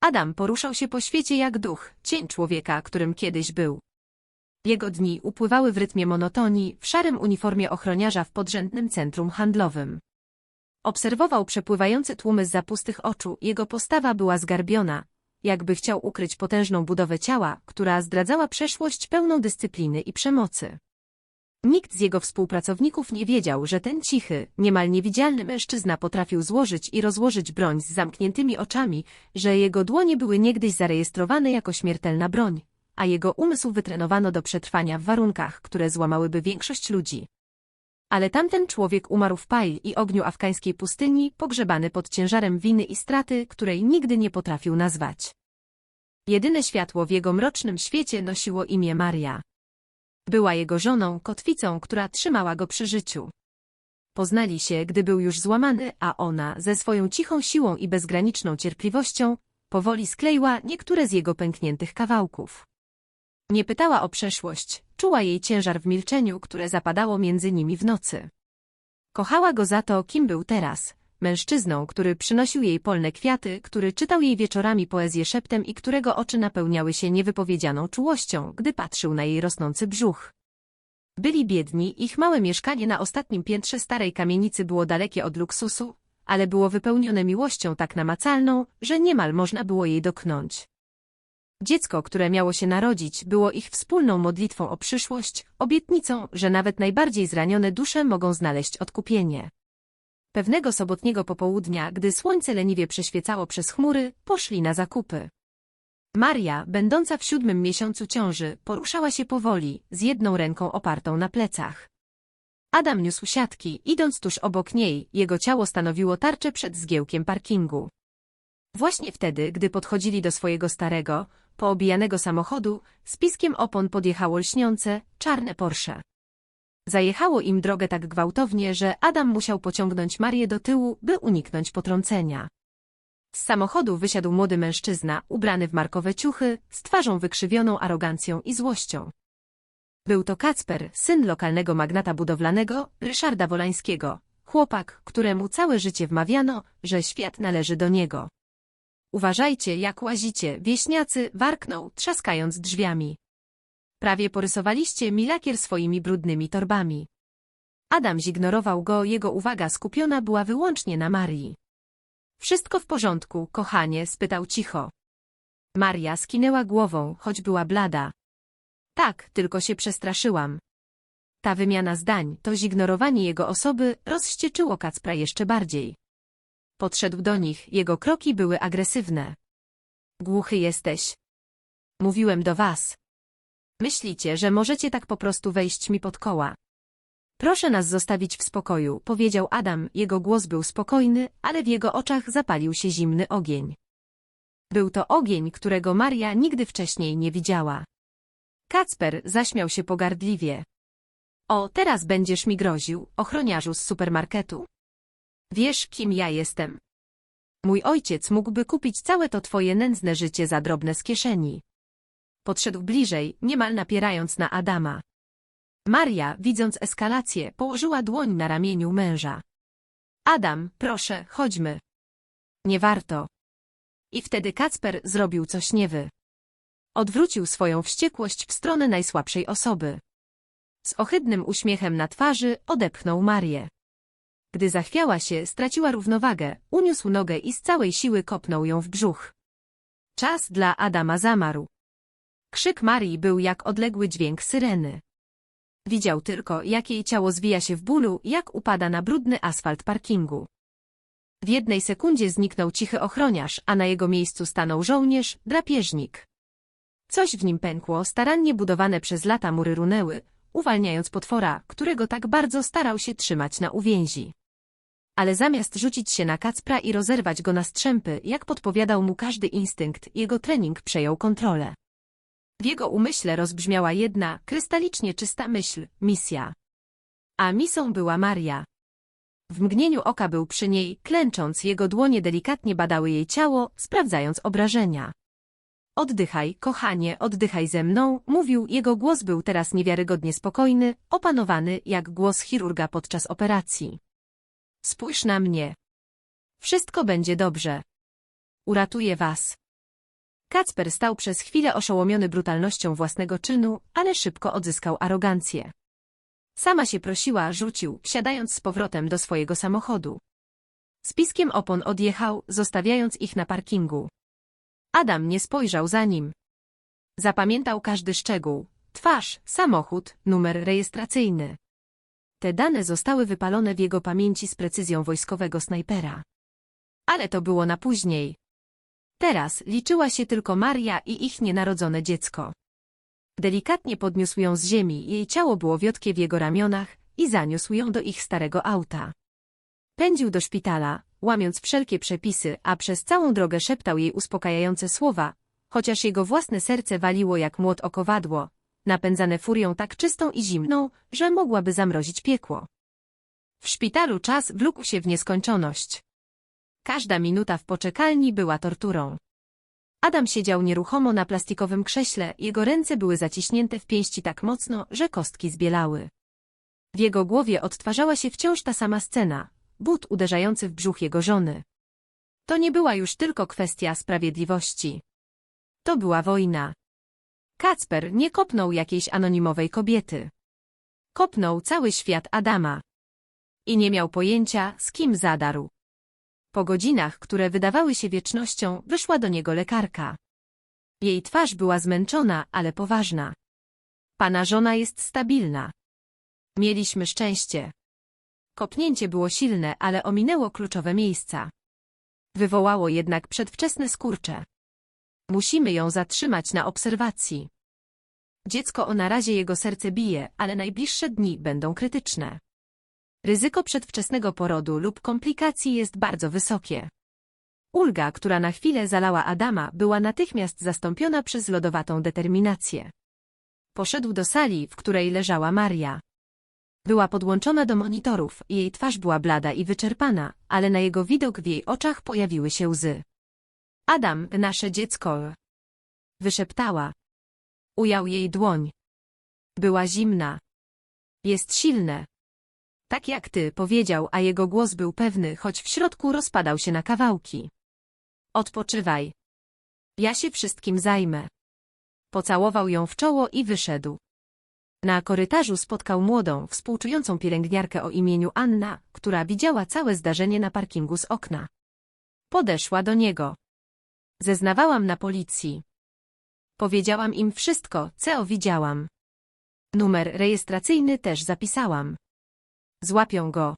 Adam poruszał się po świecie jak duch, cień człowieka, którym kiedyś był. Jego dni upływały w rytmie monotonii, w szarym uniformie ochroniarza w podrzędnym centrum handlowym. Obserwował przepływające tłumy z zapustych oczu, jego postawa była zgarbiona, jakby chciał ukryć potężną budowę ciała, która zdradzała przeszłość pełną dyscypliny i przemocy. Nikt z jego współpracowników nie wiedział, że ten cichy, niemal niewidzialny mężczyzna potrafił złożyć i rozłożyć broń z zamkniętymi oczami, że jego dłonie były niegdyś zarejestrowane jako śmiertelna broń, a jego umysł wytrenowano do przetrwania w warunkach, które złamałyby większość ludzi. Ale tamten człowiek umarł w paj i ogniu afgańskiej pustyni, pogrzebany pod ciężarem winy i straty, której nigdy nie potrafił nazwać. Jedyne światło w jego mrocznym świecie nosiło imię Maria. Była jego żoną, kotwicą, która trzymała go przy życiu. Poznali się, gdy był już złamany, a ona, ze swoją cichą siłą i bezgraniczną cierpliwością, powoli skleiła niektóre z jego pękniętych kawałków. Nie pytała o przeszłość, czuła jej ciężar w milczeniu, które zapadało między nimi w nocy. Kochała go za to, kim był teraz, mężczyzną, który przynosił jej polne kwiaty, który czytał jej wieczorami poezję szeptem i którego oczy napełniały się niewypowiedzianą czułością, gdy patrzył na jej rosnący brzuch. Byli biedni, ich małe mieszkanie na ostatnim piętrze starej kamienicy było dalekie od luksusu, ale było wypełnione miłością tak namacalną, że niemal można było jej doknąć. Dziecko, które miało się narodzić, było ich wspólną modlitwą o przyszłość, obietnicą, że nawet najbardziej zranione dusze mogą znaleźć odkupienie. Pewnego sobotniego popołudnia, gdy słońce leniwie przeświecało przez chmury, poszli na zakupy. Maria, będąca w siódmym miesiącu ciąży, poruszała się powoli, z jedną ręką opartą na plecach. Adam niósł siatki, idąc tuż obok niej, jego ciało stanowiło tarczę przed zgiełkiem parkingu. Właśnie wtedy, gdy podchodzili do swojego starego, poobijanego samochodu, z piskiem opon podjechało lśniące, czarne Porsche. Zajechało im drogę tak gwałtownie, że Adam musiał pociągnąć Marię do tyłu, by uniknąć potrącenia. Z samochodu wysiadł młody mężczyzna, ubrany w markowe ciuchy, z twarzą wykrzywioną arogancją i złością. Był to Kacper, syn lokalnego magnata budowlanego, Ryszarda Wolańskiego, chłopak, któremu całe życie wmawiano, że świat należy do niego. Uważajcie, jak łazicie, wieśniacy, warknął, trzaskając drzwiami. Prawie porysowaliście mi lakier swoimi brudnymi torbami. Adam zignorował go, jego uwaga skupiona była wyłącznie na Marii. Wszystko w porządku, kochanie, spytał cicho. Maria skinęła głową, choć była blada. Tak, tylko się przestraszyłam. Ta wymiana zdań, to zignorowanie jego osoby, rozścieczyło Kacpra jeszcze bardziej. Podszedł do nich, jego kroki były agresywne. Głuchy jesteś. Mówiłem do was. Myślicie, że możecie tak po prostu wejść mi pod koła. Proszę nas zostawić w spokoju, powiedział Adam, jego głos był spokojny, ale w jego oczach zapalił się zimny ogień. Był to ogień, którego Maria nigdy wcześniej nie widziała. Kacper zaśmiał się pogardliwie. O, teraz będziesz mi groził, ochroniarzu z supermarketu. Wiesz, kim ja jestem. Mój ojciec mógłby kupić całe to twoje nędzne życie za drobne z kieszeni. Podszedł bliżej, niemal napierając na Adama. Maria, widząc eskalację, położyła dłoń na ramieniu męża. Adam, proszę, chodźmy. Nie warto. I wtedy Kacper zrobił coś niewy. Odwrócił swoją wściekłość w stronę najsłabszej osoby. Z ohydnym uśmiechem na twarzy odepchnął Marię. Gdy zachwiała się, straciła równowagę, uniósł nogę i z całej siły kopnął ją w brzuch. Czas dla Adama zamarł. Krzyk Marii był jak odległy dźwięk syreny. Widział tylko, jak jej ciało zwija się w bólu, jak upada na brudny asfalt parkingu. W jednej sekundzie zniknął cichy ochroniarz, a na jego miejscu stanął żołnierz, drapieżnik. Coś w nim pękło, starannie budowane przez lata mury runęły, uwalniając potwora, którego tak bardzo starał się trzymać na uwięzi. Ale zamiast rzucić się na Kacpra i rozerwać go na strzępy, jak podpowiadał mu każdy instynkt, jego trening przejął kontrolę. W jego umyśle rozbrzmiała jedna, krystalicznie czysta myśl, misja. A misą była Maria. W mgnieniu oka był przy niej, klęcząc, jego dłonie delikatnie badały jej ciało, sprawdzając obrażenia. Oddychaj, kochanie, oddychaj ze mną, mówił, jego głos był teraz niewiarygodnie spokojny, opanowany jak głos chirurga podczas operacji. Spójrz na mnie. Wszystko będzie dobrze. Uratuję was. Kacper stał przez chwilę oszołomiony brutalnością własnego czynu, ale szybko odzyskał arogancję. Sama się prosiła, rzucił, wsiadając z powrotem do swojego samochodu. Z piskiem opon odjechał, zostawiając ich na parkingu. Adam nie spojrzał za nim. Zapamiętał każdy szczegół. Twarz, samochód, numer rejestracyjny. Te dane zostały wypalone w jego pamięci z precyzją wojskowego snajpera. Ale to było na później. Teraz liczyła się tylko Maria i ich nienarodzone dziecko. Delikatnie podniósł ją z ziemi, jej ciało było wiotkie w jego ramionach i zaniósł ją do ich starego auta. Pędził do szpitala, łamiąc wszelkie przepisy, a przez całą drogę szeptał jej uspokajające słowa, chociaż jego własne serce waliło jak młot o kowadło, napędzane furią tak czystą i zimną, że mogłaby zamrozić piekło. W szpitalu czas wlókł się w nieskończoność. Każda minuta w poczekalni była torturą. Adam siedział nieruchomo na plastikowym krześle, jego ręce były zaciśnięte w pięści tak mocno, że kostki zbielały. W jego głowie odtwarzała się wciąż ta sama scena, but uderzający w brzuch jego żony. To nie była już tylko kwestia sprawiedliwości. To była wojna. Kacper nie kopnął jakiejś anonimowej kobiety. Kopnął cały świat Adama. I nie miał pojęcia, z kim zadarł. Po godzinach, które wydawały się wiecznością, wyszła do niego lekarka. Jej twarz była zmęczona, ale poważna. Pana żona jest stabilna. Mieliśmy szczęście. Kopnięcie było silne, ale ominęło kluczowe miejsca. Wywołało jednak przedwczesne skurcze. Musimy ją zatrzymać na obserwacji. Dziecko o na razie jego serce bije, ale najbliższe dni będą krytyczne. Ryzyko przedwczesnego porodu lub komplikacji jest bardzo wysokie. Ulga, która na chwilę zalała Adama, była natychmiast zastąpiona przez lodowatą determinację. Poszedł do sali, w której leżała Maria. Była podłączona do monitorów, jej twarz była blada i wyczerpana, ale na jego widok w jej oczach pojawiły się łzy. Adam, nasze dziecko. Wyszeptała. Ujął jej dłoń. Była zimna. Jest silne. Tak jak ty, powiedział, a jego głos był pewny, choć w środku rozpadał się na kawałki. Odpoczywaj. Ja się wszystkim zajmę. Pocałował ją w czoło i wyszedł. Na korytarzu spotkał młodą, współczującą pielęgniarkę o imieniu Anna, która widziała całe zdarzenie na parkingu z okna. Podeszła do niego. Zeznawałam na policji. Powiedziałam im wszystko, co widziałam. Numer rejestracyjny też zapisałam. Złapią go.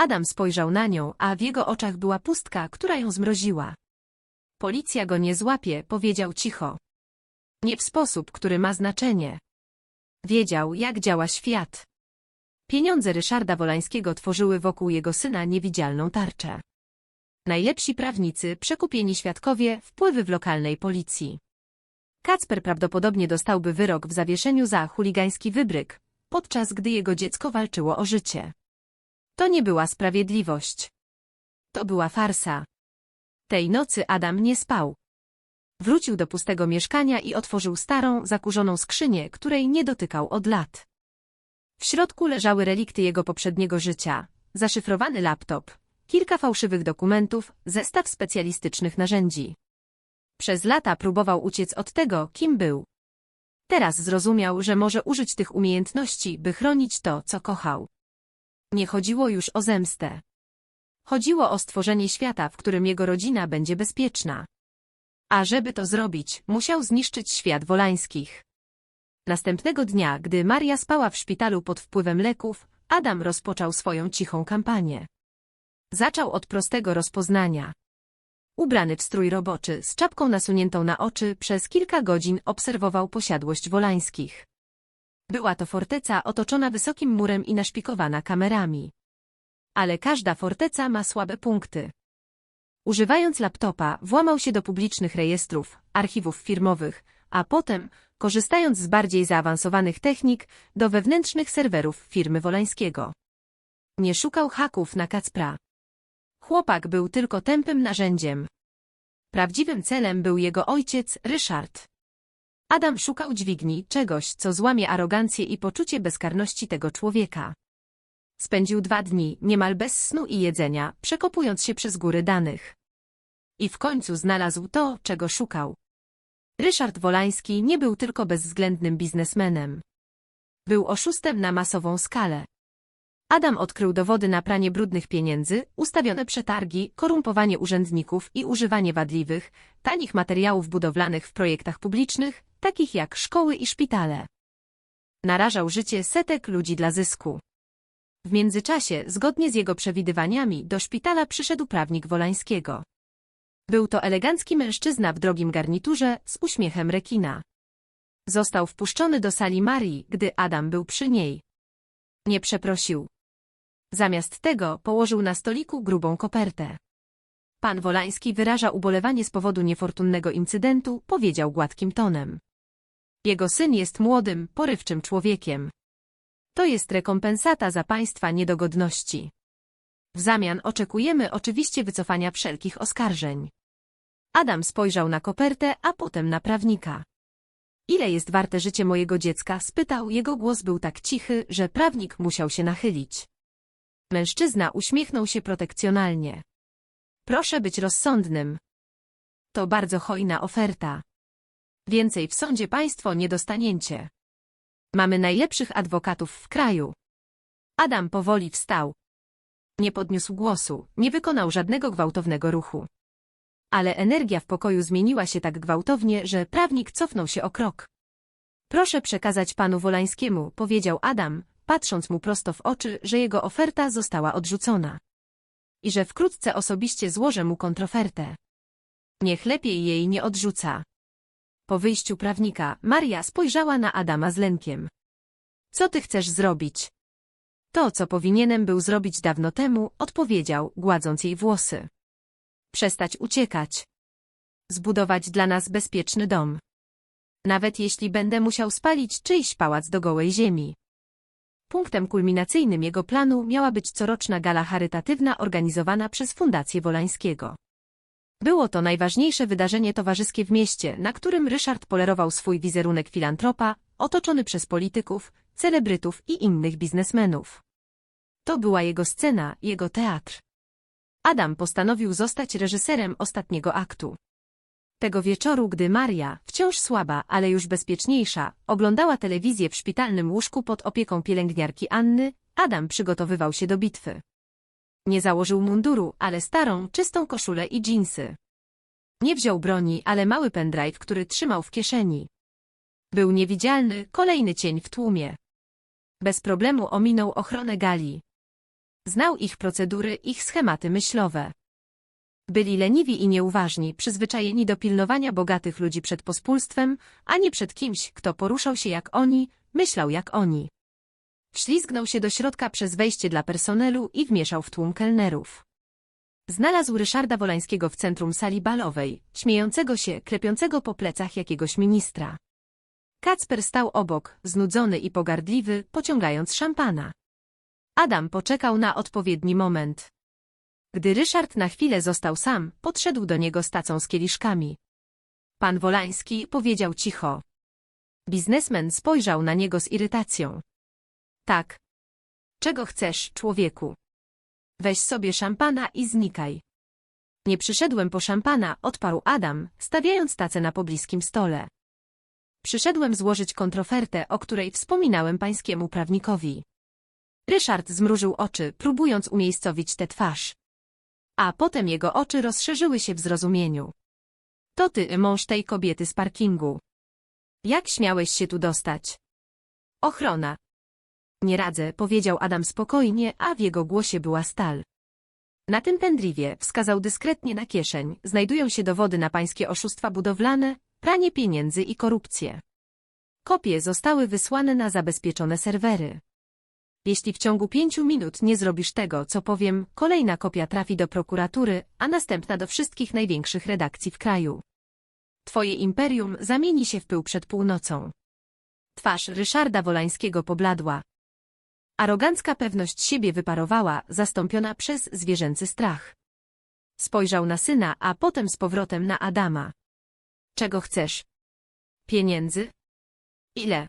Adam spojrzał na nią, a w jego oczach była pustka, która ją zmroziła. Policja go nie złapie, powiedział cicho. Nie w sposób, który ma znaczenie. Wiedział, jak działa świat. Pieniądze Ryszarda Wolańskiego tworzyły wokół jego syna niewidzialną tarczę. Najlepsi prawnicy, przekupieni świadkowie, wpływy w lokalnej policji. Kacper prawdopodobnie dostałby wyrok w zawieszeniu za chuligański wybryk, podczas gdy jego dziecko walczyło o życie. To nie była sprawiedliwość. To była farsa. Tej nocy Adam nie spał. Wrócił do pustego mieszkania i otworzył starą, zakurzoną skrzynię, której nie dotykał od lat. W środku leżały relikty jego poprzedniego życia, zaszyfrowany laptop, kilka fałszywych dokumentów, zestaw specjalistycznych narzędzi. Przez lata próbował uciec od tego, kim był. Teraz zrozumiał, że może użyć tych umiejętności, by chronić to, co kochał. Nie chodziło już o zemstę. Chodziło o stworzenie świata, w którym jego rodzina będzie bezpieczna. A żeby to zrobić, musiał zniszczyć świat Wolańskich. Następnego dnia, gdy Maria spała w szpitalu pod wpływem leków, Adam rozpoczął swoją cichą kampanię. Zaczął od prostego rozpoznania. Ubrany w strój roboczy, z czapką nasuniętą na oczy, przez kilka godzin obserwował posiadłość Wolańskich. Była to forteca otoczona wysokim murem i naszpikowana kamerami. Ale każda forteca ma słabe punkty. Używając laptopa, włamał się do publicznych rejestrów, archiwów firmowych, a potem, korzystając z bardziej zaawansowanych technik, do wewnętrznych serwerów firmy Wolańskiego. Nie szukał haków na Kacpra. Chłopak był tylko tępym narzędziem. Prawdziwym celem był jego ojciec, Ryszard. Adam szukał dźwigni, czegoś, co złamie arogancję i poczucie bezkarności tego człowieka. Spędził dwa dni, niemal bez snu i jedzenia, przekopując się przez góry danych. I w końcu znalazł to, czego szukał. Ryszard Wolański nie był tylko bezwzględnym biznesmenem. Był oszustem na masową skalę. Adam odkrył dowody na pranie brudnych pieniędzy, ustawione przetargi, korumpowanie urzędników i używanie wadliwych, tanich materiałów budowlanych w projektach publicznych, takich jak szkoły i szpitale. Narażał życie setek ludzi dla zysku. W międzyczasie, zgodnie z jego przewidywaniami, do szpitala przyszedł prawnik Wolańskiego. Był to elegancki mężczyzna w drogim garniturze z uśmiechem rekina. Został wpuszczony do sali Marii, gdy Adam był przy niej. Nie przeprosił. Zamiast tego położył na stoliku grubą kopertę. Pan Wolański wyraża ubolewanie z powodu niefortunnego incydentu, powiedział gładkim tonem. Jego syn jest młodym, porywczym człowiekiem. To jest rekompensata za państwa niedogodności. W zamian oczekujemy oczywiście wycofania wszelkich oskarżeń. Adam spojrzał na kopertę, a potem na prawnika. Ile jest warte życie mojego dziecka? spytał, jego głos był tak cichy, że prawnik musiał się nachylić. Mężczyzna uśmiechnął się protekcjonalnie. Proszę być rozsądnym. To bardzo hojna oferta. Więcej w sądzie państwo nie dostaniecie. Mamy najlepszych adwokatów w kraju. Adam powoli wstał. Nie podniósł głosu, nie wykonał żadnego gwałtownego ruchu. Ale energia w pokoju zmieniła się tak gwałtownie, że prawnik cofnął się o krok. Proszę przekazać panu Wolańskiemu, powiedział Adam, patrząc mu prosto w oczy, że jego oferta została odrzucona. I że wkrótce osobiście złożę mu kontrofertę. Niech lepiej jej nie odrzuca. Po wyjściu prawnika, Maria spojrzała na Adama z lękiem. Co ty chcesz zrobić? To, co powinienem był zrobić dawno temu, odpowiedział, gładząc jej włosy. Przestać uciekać. Zbudować dla nas bezpieczny dom. Nawet jeśli będę musiał spalić czyjś pałac do gołej ziemi. Punktem kulminacyjnym jego planu miała być coroczna gala charytatywna organizowana przez Fundację Wolańskiego. Było to najważniejsze wydarzenie towarzyskie w mieście, na którym Ryszard polerował swój wizerunek filantropa, otoczony przez polityków, celebrytów i innych biznesmenów. To była jego scena, jego teatr. Adam postanowił zostać reżyserem ostatniego aktu. Tego wieczoru, gdy Maria, wciąż słaba, ale już bezpieczniejsza, oglądała telewizję w szpitalnym łóżku pod opieką pielęgniarki Anny, Adam przygotowywał się do bitwy. Nie założył munduru, ale starą, czystą koszulę i dżinsy. Nie wziął broni, ale mały pendrive, który trzymał w kieszeni. Był niewidzialny, kolejny cień w tłumie. Bez problemu ominął ochronę gali. Znał ich procedury, ich schematy myślowe. Byli leniwi i nieuważni, przyzwyczajeni do pilnowania bogatych ludzi przed pospólstwem, a nie przed kimś, kto poruszał się jak oni, myślał jak oni. Wślizgnął się do środka przez wejście dla personelu i wmieszał w tłum kelnerów. Znalazł Ryszarda Wolańskiego w centrum sali balowej, śmiejącego się, klepiącego po plecach jakiegoś ministra. Kacper stał obok, znudzony i pogardliwy, pociągając szampana. Adam poczekał na odpowiedni moment. Gdy Ryszard na chwilę został sam, podszedł do niego z tacą z kieliszkami. Pan Wolański powiedział cicho. Biznesmen spojrzał na niego z irytacją. Tak. Czego chcesz, człowieku? Weź sobie szampana i znikaj. Nie przyszedłem po szampana, odparł Adam, stawiając tacę na pobliskim stole. Przyszedłem złożyć kontrofertę, o której wspominałem pańskiemu prawnikowi. Ryszard zmrużył oczy, próbując umiejscowić tę twarz. A potem jego oczy rozszerzyły się w zrozumieniu. To ty, mąż tej kobiety z parkingu. Jak śmiałeś się tu dostać? Ochrona. Nie radzę, powiedział Adam spokojnie, a w jego głosie była stal. Na tym pendriwie wskazał dyskretnie na kieszeń, znajdują się dowody na pańskie oszustwa budowlane, pranie pieniędzy i korupcję. Kopie zostały wysłane na zabezpieczone serwery. Jeśli w ciągu pięciu minut nie zrobisz tego, co powiem, kolejna kopia trafi do prokuratury, a następna do wszystkich największych redakcji w kraju. Twoje imperium zamieni się w pył przed północą. Twarz Ryszarda Wolańskiego pobladła. Arogancka pewność siebie wyparowała, zastąpiona przez zwierzęcy strach. Spojrzał na syna, a potem z powrotem na Adama. Czego chcesz? Pieniędzy? Ile?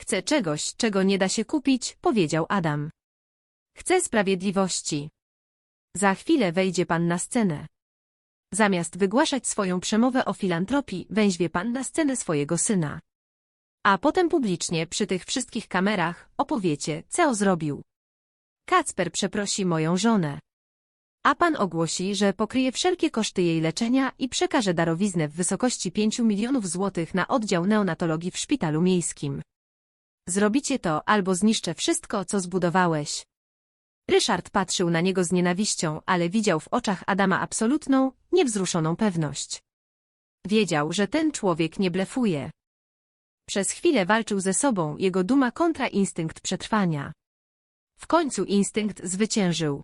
Chcę czegoś, czego nie da się kupić, powiedział Adam. Chcę sprawiedliwości. Za chwilę wejdzie pan na scenę. Zamiast wygłaszać swoją przemowę o filantropii, weźmie pan na scenę swojego syna. A potem publicznie przy tych wszystkich kamerach opowiecie, co zrobił. Kacper przeprosi moją żonę. A pan ogłosi, że pokryje wszelkie koszty jej leczenia i przekaże darowiznę w wysokości 5 milionów złotych na oddział neonatologii w szpitalu miejskim. Zrobicie to albo zniszczę wszystko, co zbudowałeś. Ryszard patrzył na niego z nienawiścią, ale widział w oczach Adama absolutną, niewzruszoną pewność. Wiedział, że ten człowiek nie blefuje. Przez chwilę walczył ze sobą jego duma kontra instynkt przetrwania. W końcu instynkt zwyciężył.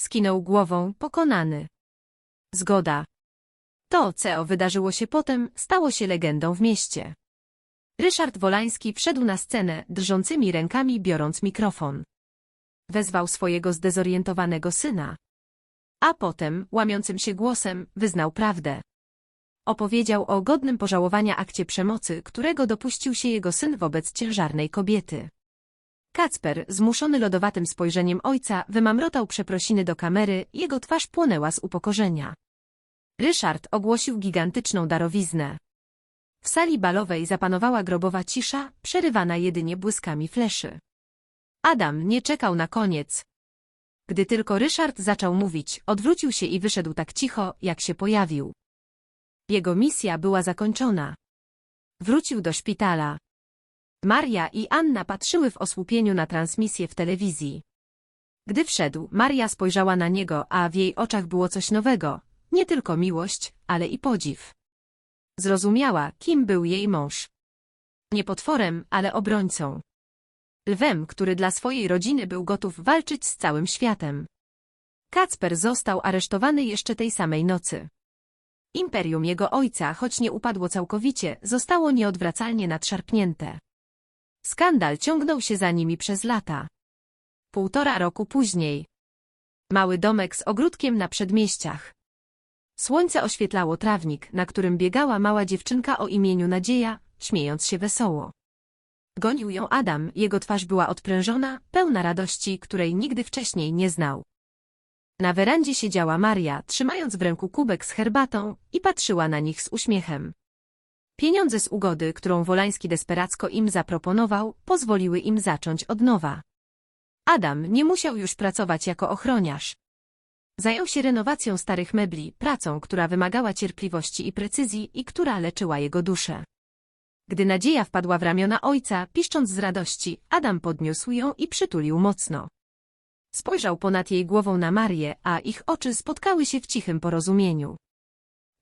Skinął głową, pokonany. Zgoda. To, co wydarzyło się potem, stało się legendą w mieście. Ryszard Wolański wszedł na scenę, drżącymi rękami biorąc mikrofon. Wezwał swojego zdezorientowanego syna. A potem, łamiącym się głosem, wyznał prawdę. Opowiedział o godnym pożałowania akcie przemocy, którego dopuścił się jego syn wobec ciężarnej kobiety. Kacper, zmuszony lodowatym spojrzeniem ojca, wymamrotał przeprosiny do kamery, jego twarz płonęła z upokorzenia. Ryszard ogłosił gigantyczną darowiznę. W sali balowej zapanowała grobowa cisza, przerywana jedynie błyskami fleszy. Adam nie czekał na koniec. Gdy tylko Ryszard zaczął mówić, odwrócił się i wyszedł tak cicho, jak się pojawił. Jego misja była zakończona. Wrócił do szpitala. Maria i Anna patrzyły w osłupieniu na transmisję w telewizji. Gdy wszedł, Maria spojrzała na niego, a w jej oczach było coś nowego, nie tylko miłość, ale i podziw. Zrozumiała, kim był jej mąż. Nie potworem, ale obrońcą. Lwem, który dla swojej rodziny był gotów walczyć z całym światem. Kacper został aresztowany jeszcze tej samej nocy. Imperium jego ojca, choć nie upadło całkowicie, zostało nieodwracalnie nadszarpnięte. Skandal ciągnął się za nimi przez lata. Półtora roku później. Mały domek z ogródkiem na przedmieściach. Słońce oświetlało trawnik, na którym biegała mała dziewczynka o imieniu Nadzieja, śmiejąc się wesoło. Gonił ją Adam, jego twarz była odprężona, pełna radości, której nigdy wcześniej nie znał. Na werandzie siedziała Maria, trzymając w ręku kubek z herbatą i patrzyła na nich z uśmiechem. Pieniądze z ugody, którą Wolański desperacko im zaproponował, pozwoliły im zacząć od nowa. Adam nie musiał już pracować jako ochroniarz. Zajął się renowacją starych mebli, pracą, która wymagała cierpliwości i precyzji i która leczyła jego duszę. Gdy nadzieja wpadła w ramiona ojca, piszcząc z radości, Adam podniósł ją i przytulił mocno. Spojrzał ponad jej głową na Marię, a ich oczy spotkały się w cichym porozumieniu.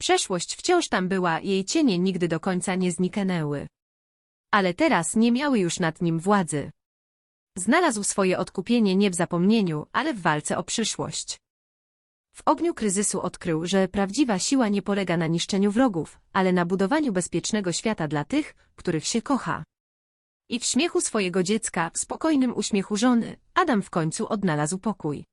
Przeszłość wciąż tam była, jej cienie nigdy do końca nie zniknęły. Ale teraz nie miały już nad nim władzy. Znalazł swoje odkupienie nie w zapomnieniu, ale w walce o przyszłość. W ogniu kryzysu odkrył, że prawdziwa siła nie polega na niszczeniu wrogów, ale na budowaniu bezpiecznego świata dla tych, których się kocha. I w śmiechu swojego dziecka, w spokojnym uśmiechu żony, Adam w końcu odnalazł pokój.